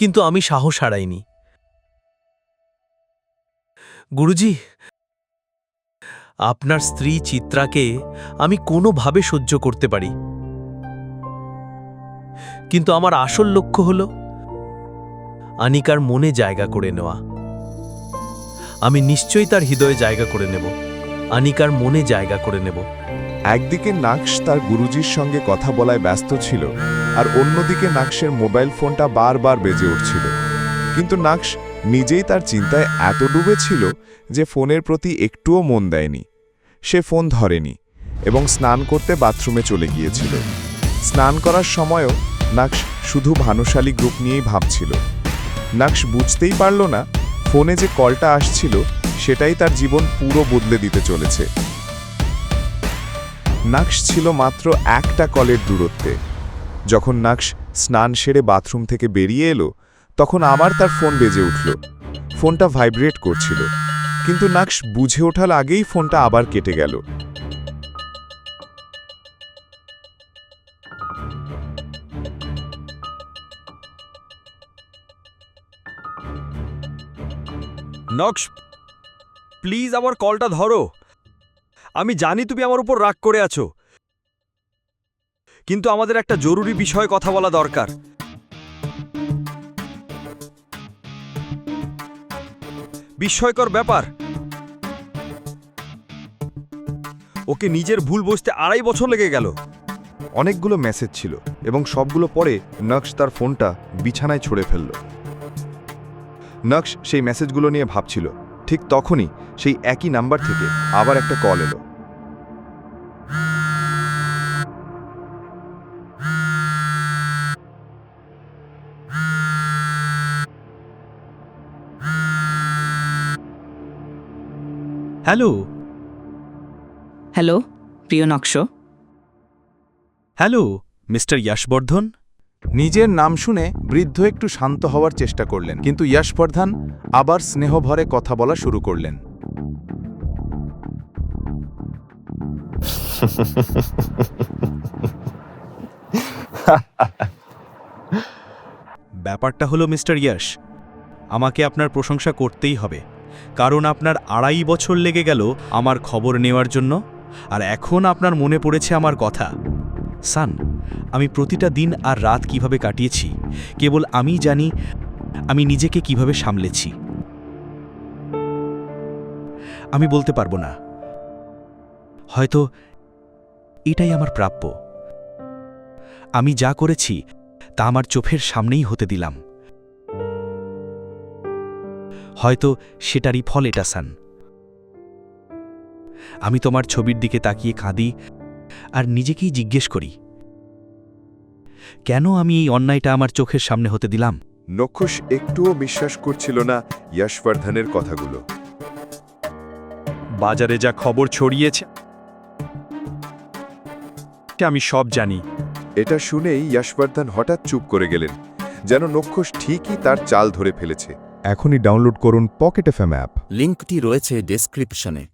কিন্তু আমি সাহস হারাইনি। গুরুজি, আপনার স্ত্রী চিত্রাকে আমি কোনোভাবে সহ্য করতে পারি। কিন্তু আমার আসল লক্ষ্য হল আনিকার মনে জায়গা করে নেওয়া। আমি নিশ্চয়ই তার হৃদয়ে জায়গা করে নেব। আনিকার মনে জায়গা করে নেব। একদিকে নাকশ তার গুরুজির সঙ্গে কথা বলায় ব্যস্ত ছিল, আর অন্যদিকে নাকশের মোবাইল ফোনটা বারবার বেজে উঠছিল। কিন্তু নাকশ নিজেই তার চিন্তায় এত ডুবে ছিল যে ফোনের প্রতি একটুও মন দেয়নি। সে ফোন ধরেনি এবং স্নান করতে বাথরুমে চলে গিয়েছিল। স্নান করার সময়ও নাকশ শুধু ভানুশালী গ্রুপ নিয়েই ভাবছিল। নাকশ বুঝতেই পারল না, ফোনে যে কলটা আসছিল, সেটাই তার জীবন পুরো বদলে দিতে চলেছে। নাকশ ছিল মাত্র একটা কলের দূরত্বে। যখন নাকশ স্নান সেরে বাথরুম থেকে বেরিয়ে এলো, তখন আমার তার ফোন বেজে উঠল। ফোনটা ভাইব্রেট করছিল। কিন্তু নাকশ বুঝে ওঠার আগেই ফোনটা আবার কেটে গেল। নক্স, প্লিজ আমার কলটা ধরো। আমি জানি তুমি আমার উপর রাগ করে আছো। কিন্তু আমাদের একটা জরুরি বিষয়ে কথা বলা দরকার। বিস্ময়কর ব্যাপার। ওকে নিজের ভুল বুঝতে আড়াই বছর লেগে গেল। অনেকগুলো মেসেজ ছিল এবং সবগুলো পরে নকশ তার ফোনটা বিছানায় ছুঁড়ে ফেলল। নকশ সেই মেসেজগুলো নিয়ে ভাবছিল, ঠিক তখনই সেই একই নাম্বার থেকে আবার একটা কল এলো। হ্যালো? হ্যালো প্রিয় নকশ। Hello mister ইয়াশবর্ধন? নিজের নাম শুনে বৃদ্ধ একটু শান্ত হওয়ার চেষ্টা করলেন কিন্তু ইয়াশবর্ধন আবার স্নেহভরে কথা বলা শুরু করলেন। ব্যাপারটা হলো, মিস্টার ইয়াশ, আমাকে আপনার প্রশংসা করতেই হবে। কারণ আপনার আড়াই বছর লেগে গেল আমার খবর নেওয়ার জন্য, আর এখন আপনার মনে পড়েছে আমার কথা। সান, আমি প্রতিটা দিন আর রাত কীভাবে কাটিয়েছি, কেবল আমি জানি আমি নিজেকে কীভাবে সামলেছি। আমি বলতে পারব না। হয়তো এটাই আমার প্রাপ্য। আমি যা করেছি তা আমার চোখের সামনেই হতে দিলাম। হয়তো সেটারই ফল এটা সান। আমি তোমার ছবির দিকে তাকিয়ে কাঁদি আর নিজেকেই জিজ্ঞেস করি কেন আমি এই অন্যায়টা আমার চোখের সামনে হতে দিলাম? নক্ষস একটুও বিশ্বাস করছিল না ইয়াশবর্ধনের কথাগুলো। বাজারে যা খবর ছড়িয়েছে আমি সব জানি। এটা শুনেই ইয়াশবর্ধন হঠাৎ চুপ করে গেলেন যেন নক্ষস ঠিকই তার চাল ধরে ফেলেছে। এখনই ডাউনলোড করুন পকেট এফএম অ্যাপ। লিঙ্কটি রয়েছে ডেসক্রিপশনে।